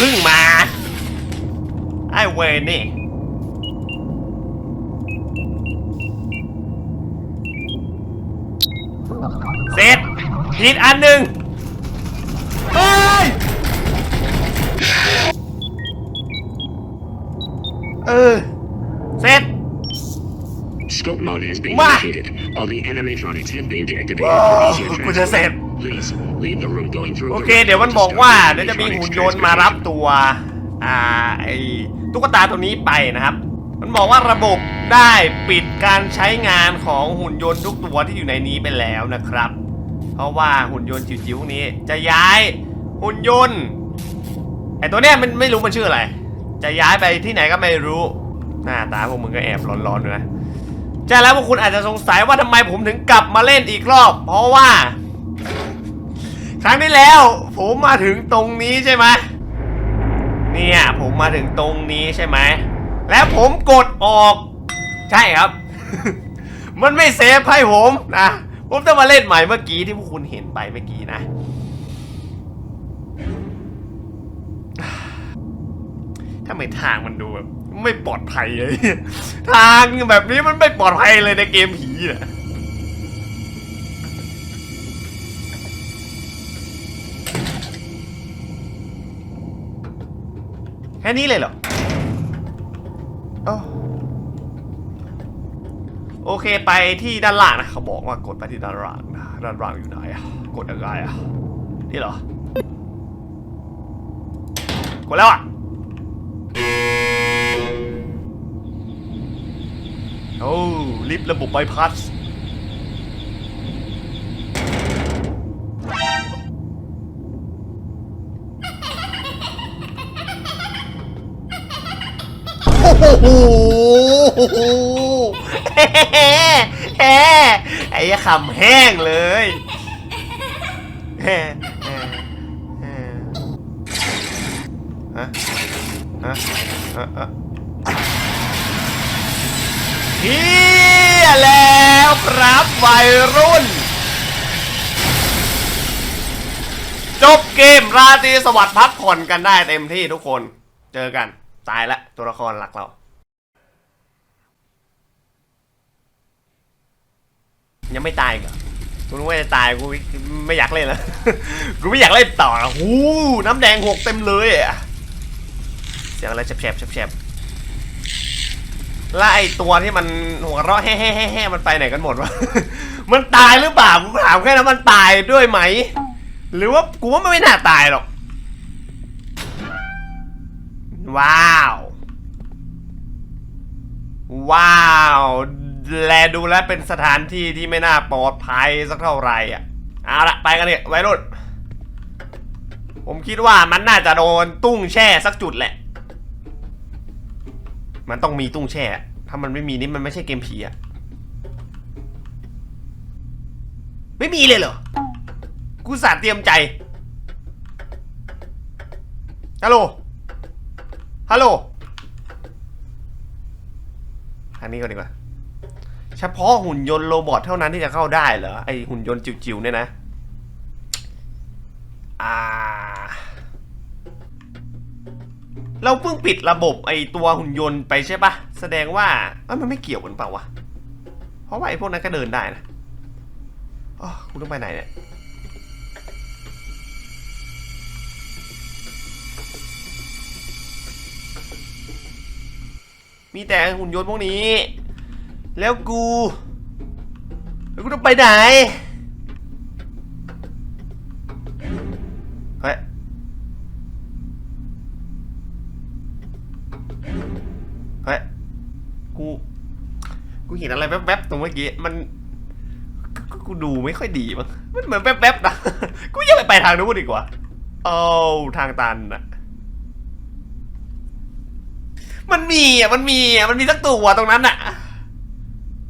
เพึ่งมา ไอ้เวนนี่ เสร็จผิดอันหนึ่งเฮ้ย เออ เสร็จ Scope mode has been Ma! indicated. All the animatronics have been deactivated Oh, for easier กูจะเสร็จ โอเค เดี๋ยวมันบอกว่าเดี๋ยวจะมีหุ่นยนต์มารับตัว อ่าไอตุ๊กตาตัวนี้ไปนะครับ มันบอกว่าระบบได้ปิดการใช้งานของหุ่นยนต์ทุกตัวที่อยู่ในนี้ไปแล้วนะครับ เพราะว่าหุ่นยนต์จิ๋วๆพวกนี้จะย้ายหุ่นยนต์ไอตัวเนี้ยมันไม่รู้มันชื่ออะไร จะย้ายไปที่ไหนก็ไม่รู้ หน้าตาพวกมึงก็แอบร้อนๆอยู่นะใช่แล้วพวกคุณอาจจะสงสัยว่าทำไมผมถึงกลับมาเล่นอีกรอบ เพราะว่า ครั้งที่แล้ว ผมมาถึงตรงนี้ใช่ไหมเนี่ยผมมาถึงตรงนี้ใช่ไหม แล้วผมกดออก ใช่ครับ มันไม่เซฟให้ผมนะผมต้องมาเล่นใหม่เมื่อกี้ที่พวกคุณเห็นไปเมื่อกี้นะทำไมทางมันดูแบบไม่ปลอดภัยเลย ทางแบบนี้มันไม่ปลอดภัยเลยในเกมผีอะ ค่นี้เลยเหรอโอ้โอเคไปที่ด้านล่างนะเขาบอกว่ากดไปที่ด้านล่างนะด้านล่างอยู่ไหนอะกดยังไงอะนี่เหรอกดแล้วอะโอ้ลิฟต์ระบบใบพัด โอ้โหแฮ่ไอ้คำแห้งเลยแฮ่แฮ่แฮ่ฮะฮะฮะฮะเฮียแล้วครับวัยรุ่น จบเกมราตรีสวัสดิ์พักผ่อนกันได้เต็มที่ทุกคน เจอกัน ตายละตัวละครหลักเรา ยังไม่ตายอีก็กูนึกว่าจะตายกูไม่อยากเล่นแล้วกูไม่อยากเล่นต่อนะหูน้ำแดงหกเต็มเลยอะเสียงอะไรแฉบแฉบแล้วไอตัวที่มันหัวเราะแฮ่ๆๆๆมันไปไหนกันหมดวะ มันตายหรือเปล่ากูถามแค่นั้นมันตายด้วยไหม หรือว่ากูว่ามันไม่น่าตายหรอก ว้าว ว้าว แลดูแล้วเป็นสถานที่ที่ไม่น่าปลอดภัยสักเท่าไหร่อะ เอาละไปกันเนี่ยไว้รุ่น ผมคิดว่ามันน่าจะโดนตุ้งแช่สักจุดแหละ มันต้องมีตุ้งแช่ ถ้ามันไม่มีนี่มันไม่ใช่เกมผีอะไม่มีเลยเหรอ กูสาเตรียมใจฮัลโหล ฮัลโหลอันนี้ก่อนดีกว่า เฉพาะหุ่นยนต์โรบอทเท่านั้นที่จะเข้าได้เหรอ ไอหุ่นยนต์จิ๋วๆเนี่ยนะ อ่า เราเพิ่งปิดระบบไอตัวหุ่นยนต์ไปใช่ปะ แสดงว่าเอ้ยมันไม่เกี่ยวกันเปล่าวะ เพราะว่าไอพวกนั้นก็เดินได้นะอ๋อคุณต้องไปไหนเนี่ย มีแต่หุ่นยนต์พวกนี้ แล้วกู แล้วกูต้องไปไหน เฮ้ย เฮ้ย กู กูเห็นอะไรแวบๆตรงเมื่อกี้ มันกกูดูไม่ค่อยดีมั้ง มันเหมือนแวบๆนะ กูยังไปไปทางนู้นดีกว่าโอ้าทางตันอะ มันมีอะมันมีอะมันมีสักตัวตรงนั้นอะ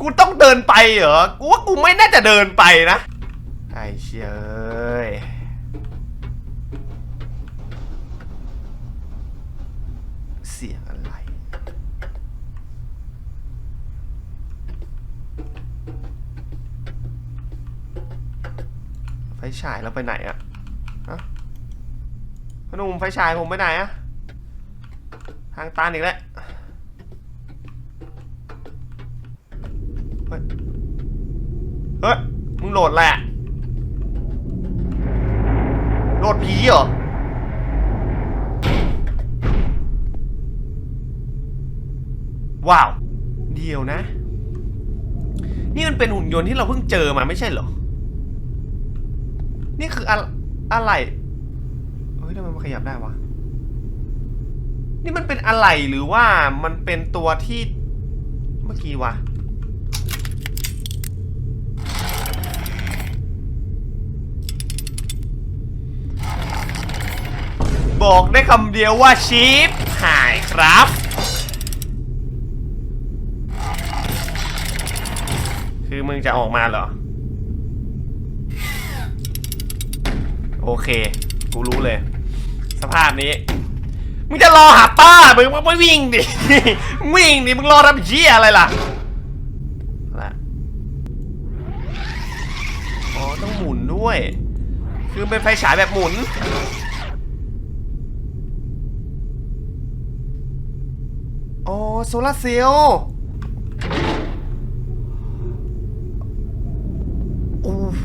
กูต้องเดินไปเหรอ กูว่ากูไม่น่าจะเดินไปนะ ไอ้เชยเอ้ยเสียงอะไร ไฟฉายเราไปไหนอะฮะพนุ่มไฟฉายผมไปไหนอะ ทางตันอีกแล้วเฮ้ยเฮ้ยมึงโหลดอะไรอะโหลดผีเหรอว้าว เดียวนะ นี่มันเป็นหุ่นยนต์ที่เราเพิ่งเจอมาไม่ใช่เหรอ นี่คืออะอะไรเฮ้ยทำไมมันขยับได้วะ นี่มันเป็นอะไรหรือว่ามันเป็นตัวที่เมื่อกี้วะบอกได้คำเดียวว่าชีฟหายครับ คือมึงจะออกมาเหรอ โอเค กูรู้เลย สภาพนี้ มึงจะรอหาป้ามึงไม่วิ่งดิ วิ่งดิ มึงรอทำเชี่ยอะไรล่ะละอ๋อ ต้องหมุนด้วย คือเป็นไฟฉายแบบหมุนอ๋อโซลาเซลล์โอ้โห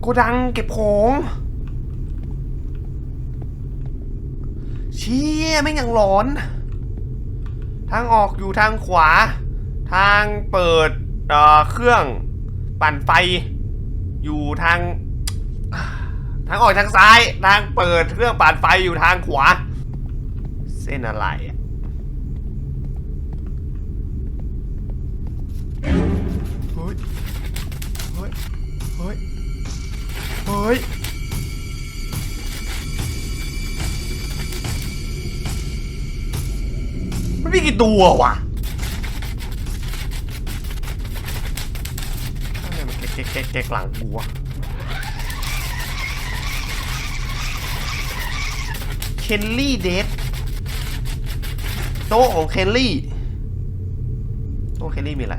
โกดังเก็บของ เชี่ยไม่งยังร้อน ทางออกอยู่ทางขวา ทางเปิดเอ่อเครื่องปั่นไฟ อยู่ทาง ทางออกทางซ้าย ทางเปิดเครื่องปั่นไฟอยู่ทางขวา เส้นอะไรอะเฮ้ย เฮ้ย เฮ้ย เฮ้ย มันมีกี่ตัววะอะไรมันแก๊กแก๊กแก๊กหลังกูวะเคนลี่เดทโต๊ะของเคนลี่โต๊ะเคนลี่มีอะไร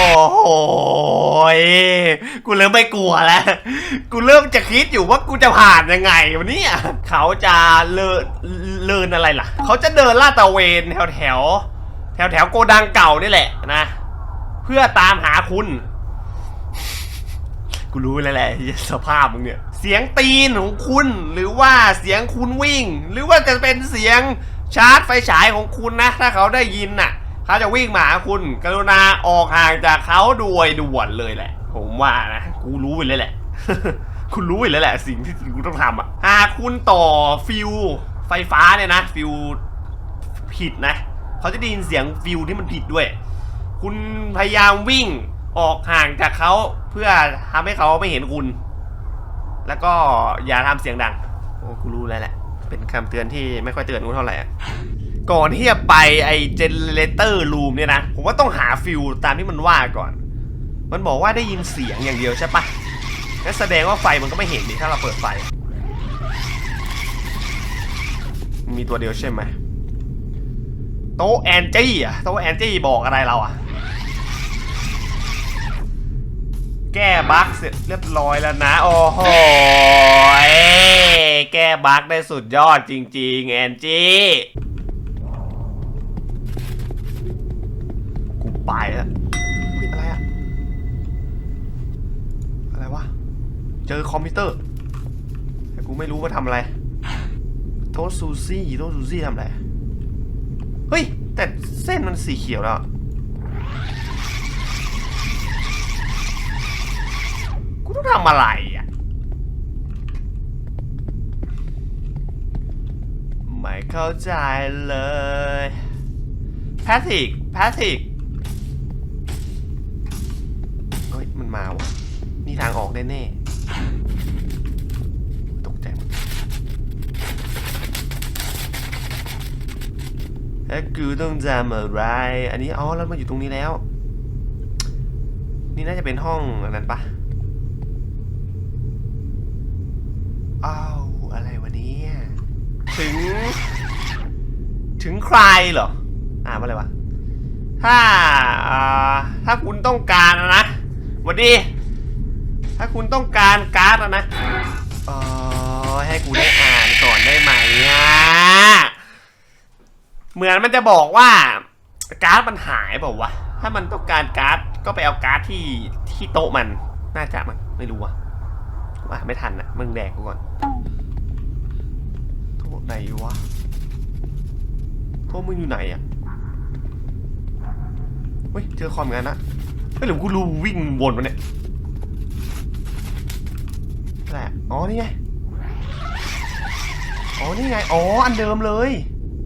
อ้โหยกูเริ่มไม่กลัวแล้ว กูเริ่มจะคิดอยู่ว่ากูจะผ่านยังไงวันนี้เขาจะเลินเลินอะไรล่ะ เขาจะเดินลาดตระเวนแถวแถวแถวแถวโกดังเก่านี่แหละนะ เพื่อตามหาคุณ กูรู้แล้วแหละสภาพมึงเนี่ย เสียงตีนของคุณ หรือว่าเสียงคุณวิ่ง หรือว่าจะเป็นเสียงชาร์จไฟฉายของคุณนะ ถ้าเขาได้ยินน่ะ เขาจะวิ่งมาคุณ กรุณาออกห่างจากเขาโดยด่วนเลยแหละ ผมว่านะกูรู้ไปเลยแหละ คุณรู้ไปแล้วแหละ สิ่งที่คุณต้องทำอะหากคุณต่อฟิวไฟฟ้าเนี่ยนะฟิวผิดนะเขาจะได้ยินเสียงฟิวที่มันผิดด้วย คุณพยายามวิ่งออกห่างจากเขาเพื่อทำให้เขาไม่เห็นคุณ แล้วก็อย่าทำเสียงดังโอ้กูรู้แล้วแหละ เป็นคำเตือนที่ไม่ค่อยเตือนกูเท่าไหร่ ก่อนที่จะไปไอเจเนเรเตอร์รูมเนี่ยนะ ผมว่าต้องหาฟิลตามที่มันว่าก่อน มันบอกว่าได้ยินเสียงอย่างเดียวใช่ปะงั้นแสดงว่าไฟมันก็ไม่เห็นดิถ้าเราเปิดไฟ มีตัวเดียวใช่ไหมโต๊ะแอนจี้อะโต๊ะแอนจี้บอกอะไรเราอะแก้บั๊กเสร็จเรียบร้อยแล้วนะ โอ้โหแก้บั๊กได้สุดยอดจริง ๆ แอนจี้ กูไปแล้วเฮ้ยอะไรอะอะไรวะ เจอคอมพิวเตอร์ แต่กูไม่รู้ว่าทำอะไร โต๊ะซูซี่โต๊ะซูซี่ทำอะไร เฮ้ย แต่เส้นมันสีเขียวแล้วอะกูต้องทำอะไรอะ ไม่เข้าใจเลย แพทริก แพทริกเฮ้ย มาวะนี่ทางออกแน่ๆตกใจหมดแล้วกูต้องจำอะไร อันนี้อ๋อแล้วมาอยู่ตรงนี้แล้ว นี่น่าจะเป็นห้องอันนั้นปะอ้าวอะไรวะเนี่ยถึง ถึงใครเหรอ อ่านว่าอะไรวะถ้าอ่าถ้าคุณต้องการนะ หวัดดี ถ้าคุณต้องการการ์ดอะนะเออให้กูได้อ่านก่อนได้ไหมอะเหมือนมันจะบอกว่าการ์ดมันหายเปล่าวะ ถ้ามันต้องการการ์ดก็ไปเอาการ์ดที่ที่โต๊ะมัน น่าจะมันไม่รู้วะว่าไม่ทันอะมึงแดกกูก่อนโต๊ะไหนวะโต๊ะมึงอยู่ไหนอะเฮ้ยเจอคอมกันนะ เฮ้ยหรือกูรู้วิ่งวนมาเนี่ยแหละอ๋อ นี่ไง อ๋อ นี่ไง อ๋อ อันเดิมเลย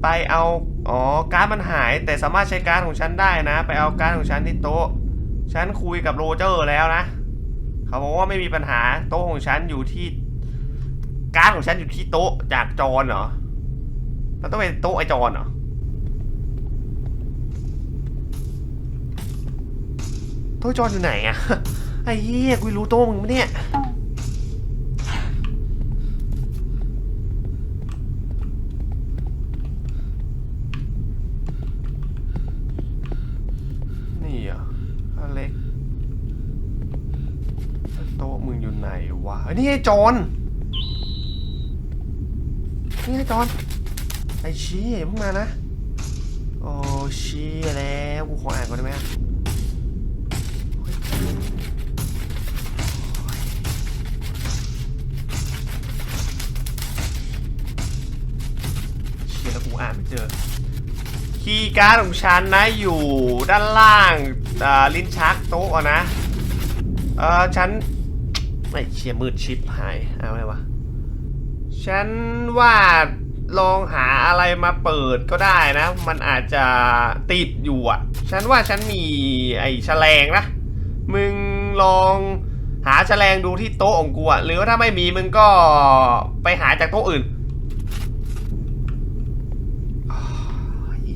ไปเอา อ๋อ การ์ดมันหาย แต่สามารถใช้การ์ดของฉันได้นะ ไปเอาการ์ดของฉันที่โต๊ะ ฉันคุยกับโรเจอร์แล้วนะ เขาบอกว่าไม่มีปัญหา โต๊ะของฉันอยู่ที่ การ์ดของฉันอยู่ที่โต๊ะจากจอนเหรอแล้วต้องเป็นโต๊ะไอจอนเหรอ ต๊ะจอนอยู่ไหนอะไอ้เหี้ยกูรู้โต๊ะมึงไหมเนี่ยนี่เหรอะอเล็กโต๊ะมึงอยู่ไหนวะเฮ้ยนี่ไอ้จอนนี่ไอ้จอนไอ้ชี้เพิ่งมานะโอ้ชี้แล้วกูขออ่านก่อนได้ไหม อ่านไม่เจอ คีย์การ์ดของฉันนะอยู่ด้านล่างลิ้นชักโต๊ะนะ เออฉันไม่เชียมืดชิปหายเอาไงวะ ฉันว่าลองหาอะไรมาเปิดก็ได้นะ มันอาจจะติดอยู่อะ ฉันว่าฉันมีไอ้แฉลงนะ มึงลองหาแฉลงดูที่โต๊ะของกูอะ หรือว่าถ้าไม่มีมึงก็ไปหาจากโต๊ะอื่น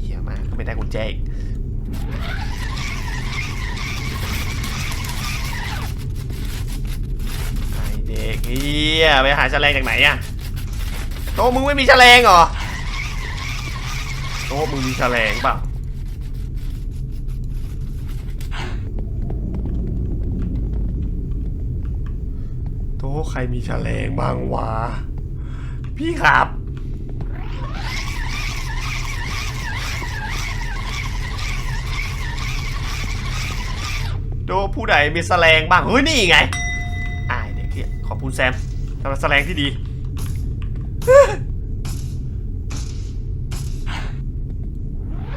เหี้ยมากก็ ไม่ได้กุญแจอีกไอเด็กเฮียไปหาแฉลงจากไหนอะโต๊ะมึงไม่มีแฉลงเหรอโต๊ะมึงมีแฉลงเปล่าโต๊ะใครมีแฉลงบ้างวะพี่ครับ ดูผู้ใดมีแสลงบ้าง เฮ้ย นี่ไงอายเด็กเฮียขอบคุณแซมสำหรับแสลงที่ดี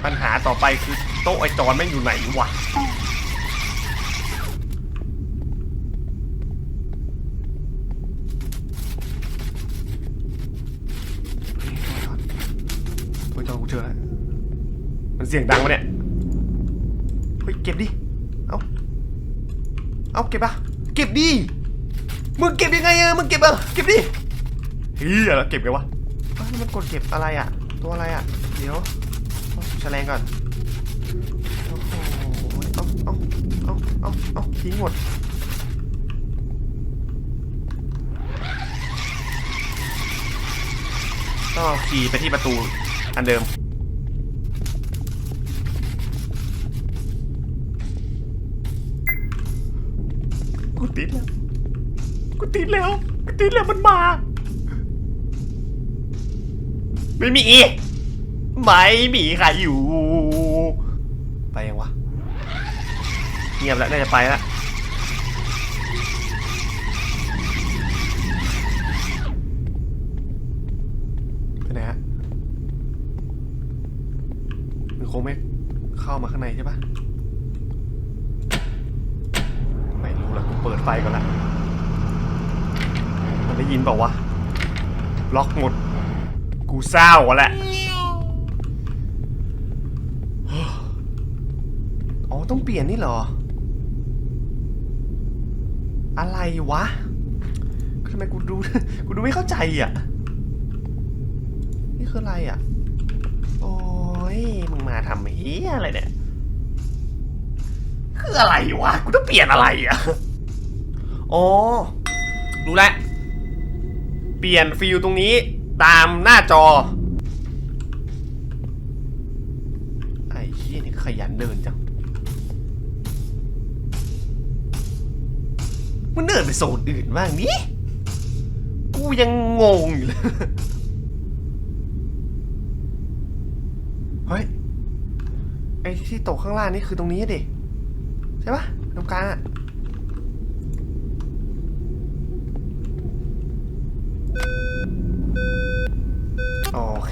ปัญหาต่อไปคือโต๊ะไอจอนแม่อยู่ไหนวะโอ้ยจอนกูเจอแล้วมันเสียงดังวะเนี่ย เฮ้ย เก็บดิ เอาเก็บปะเก็บดิ มึงเก็บยังไงอะมึงเก็บอะเก็บดิเฮียแล้วเก็บไงวะเอ้ยมันกดเก็บอะไรอะตัวอะไรอะเดี๋ยวเอาแฉลงก่อนโอ้โหเอาเอาเอาเอาเอาทิ้งหมดต้องเอาคีย์ไปที่ประตูอันเดิม กูติดแล้ว กูติดแล้ว กูติดแล้วมันมา ไม่มี ไม่มีใครอยู่ ไปยังวะ เงียบแล้วน่าจะไปแล้วไปไหนฮะมันคงไม่เข้ามาข้างในใช่ปะ ไม่รู้ละกูเปิด ไฟก่อนละมันได้ยินเปล่าวะ ล็อกหมด กูเศร้าอะแหละอ๋อ ต้องเปลี่ยนนี่เหรอ อะไรวะทำไมกูดู กูดูไม่เข้าใจอะ นี่คืออะไรอะ โอ้ย มึงมาทำเฮียอะไรเนี่ย คืออะไรวะ กูต้องเปลี่ยนอะไรอะ อ๋อ รู้แล้ว เปลี่ยนฟิลตรงนี้ตามหน้าจอ ไอ้เฮียนี่ใครยันเดินจัง มันเดินไปโซนอื่นบ้างนี่กูยังงงอยู่เลย เฮ้ย ไอ้ที่ตกข้างล่างนี่คือตรงนี้ดิ ใช่ปะตรงกลางอะ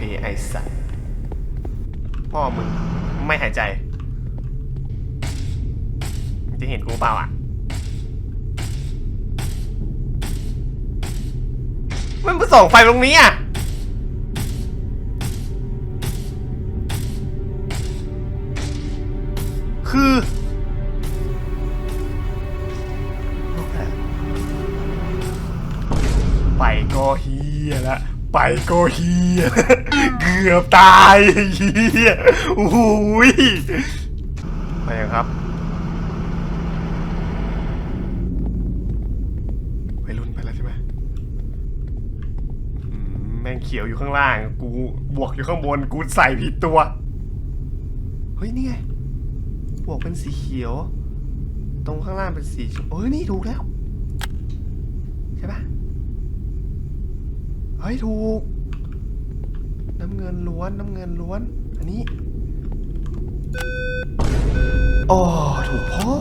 โอเคไอ้สัตว์พ่อมึงไม่หายใจ จะเห็นกูเปล่าอะ มันมาส่องไฟตรงนี้อะคือไปก็เฮียละ ไปก็เฮียเกือบตายเฮียโอ้ยไปครับไปรุ่นไปแล้วใช่ไหมแม่งเขียวอยู่ข้างล่าง กูบวกอยู่ข้างบน กูใส่ผิดตัว เฮ้ย นี่ไง บวกเป็นสีเขียว ตรงข้างล่างเป็นสีชมเอ้ย นี่ถูกแล้ว ใช่ปะ เฮ้ยถูก น้ำเงินล้วนน้ำเงินล้วน อันนี้โอ้ถูกพ่อ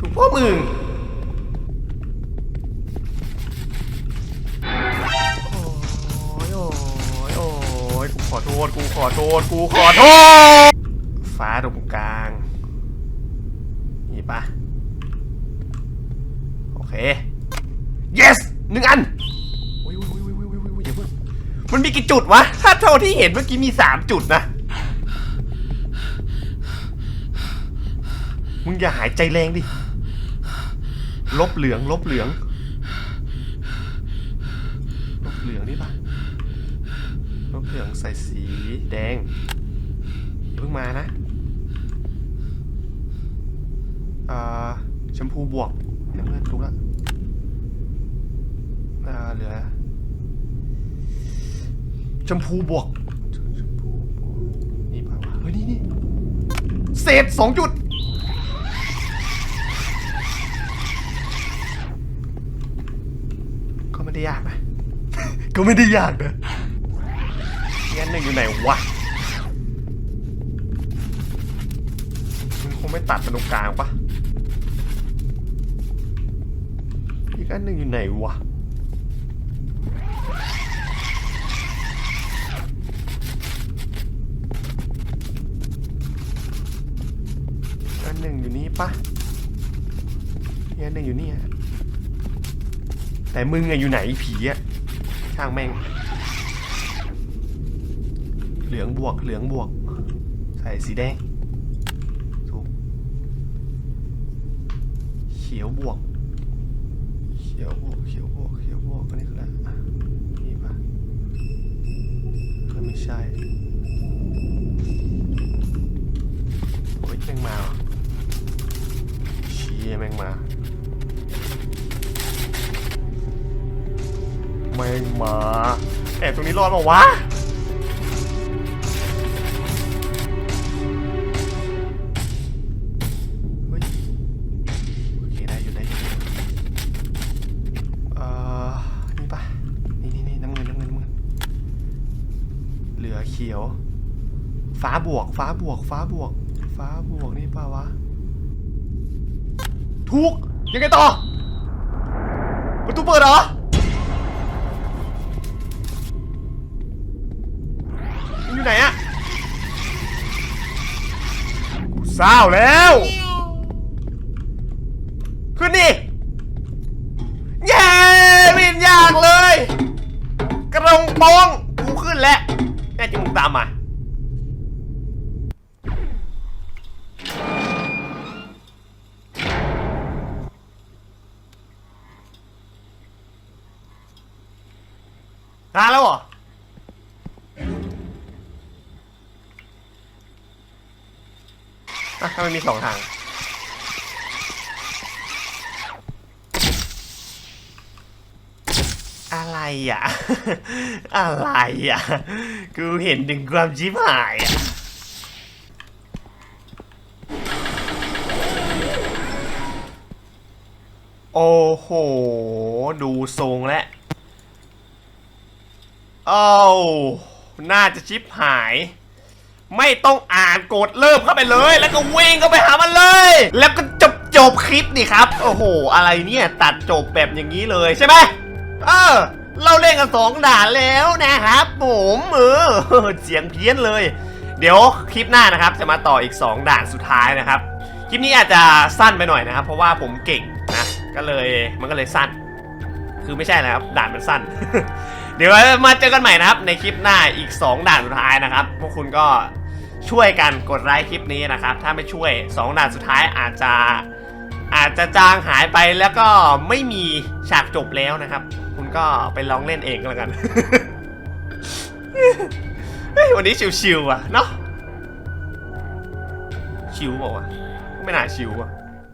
ถูกพ่อมึงโอ้ยโอ้ยโอ้ยขอโทษ กูขอโทษ กูขอโทษ ฟ้าตรงกลาง นี่ปะโอเค yes หนึ่งอัน มันมีกี่จุดวะ ถ้าเท่าที่เห็นเมื่อกี้มีสามจุดนะ มึงอย่าหายใจแรงดิ ลบเหลือง ลบเหลือง ลบเหลืองนี่ปะลบเหลืองใส่สีแดงเพิ่งมานะอ่าชมพูบวกน้ำเงินถูกแล้วอ่าเหลือ ชมพูบวกนี่ป่าวะเฮ้ยนี่นี่เศษสองจุด ก็ไม่ได้ยากนะ ก็ไม่ได้ยากนะงั้นหนึ่งอยู่ไหนวะมันคงไม่ตัดเป็นตรงกลางปะอีกอันหนึ่งอยู่ไหนวะ อันหนึ่งอยู่นี่ ปะอีกอันหนึ่งอยู่นี่อะแต่มึงอะอยู่ไหนผีอะช่างแม่ง เหลืองบวกเหลืองบวก ใส่สีแดงถูกเขียวบวก เขียวบวกเขียวบวกเขียวบวกอันนี้คืออะไรนี่ปะก็ไม่ใช่โอ้ยแม่งมา ว่ะเชี้ยแม่งมา แม่งมา แอบตรงนี้รอดเปล่าวะ ถูกยังไงต่อประตูเปิดเหรอมันอยู่ไหนอะกูเศร้าแล้ว ขึ้นดิเย้ไม่เห็นยากเลย กระดงปองกูขึ้นแล้วแน่จริงมึงตามมา อะถ้ามันมีสองทางอะไรอะ อะไรอะ กูเห็นถึงความชิบหายอะ โอ้โห ดูทรงและเอ้าน่าจะชิบหาย ไม่ต้องอ่านกดเริ่มเข้าไปเลย แล้วก็วิ่งเข้าไปหามันเลย แล้วก็จบจบคลิปนี่ครับ โอ้โห อะไรเนี่ยตัดจบแบบอย่างนี้เลยใช่ไหมเออ เราเล่นกันสองด่านแล้วนะครับผมเออเสียงเพี้ยนเลย เดี๋ยวคลิปหน้านะครับ จะมาต่ออีก 2 ด่านสุดท้ายนะครับ คลิปนี้อาจจะสั้นไปหน่อยนะครับ เพราะว่าผมเก่งนะก็เลยมันก็เลยสั้น คือไม่ใช่แล้วครับด่านมันสั้น เดี๋ยวมาเจอกันใหม่นะครับ ในคลิปหน้าอีก 2 ด่านสุดท้ายนะครับ พวกคุณก็ช่วยกันกดไลค์คลิปนี้นะครับ ถ้าไม่ช่วย 2 ด่านสุดท้ายอาจจะอาจจะจางหายไปแล้วก็ไม่มีฉากจบแล้วนะครับ คุณก็ไปลองเล่นเองก็แล้วกันเฮ้ยวันนี้ชิวๆอะเนาะชิวเปล่าไม่น่าชิวอะ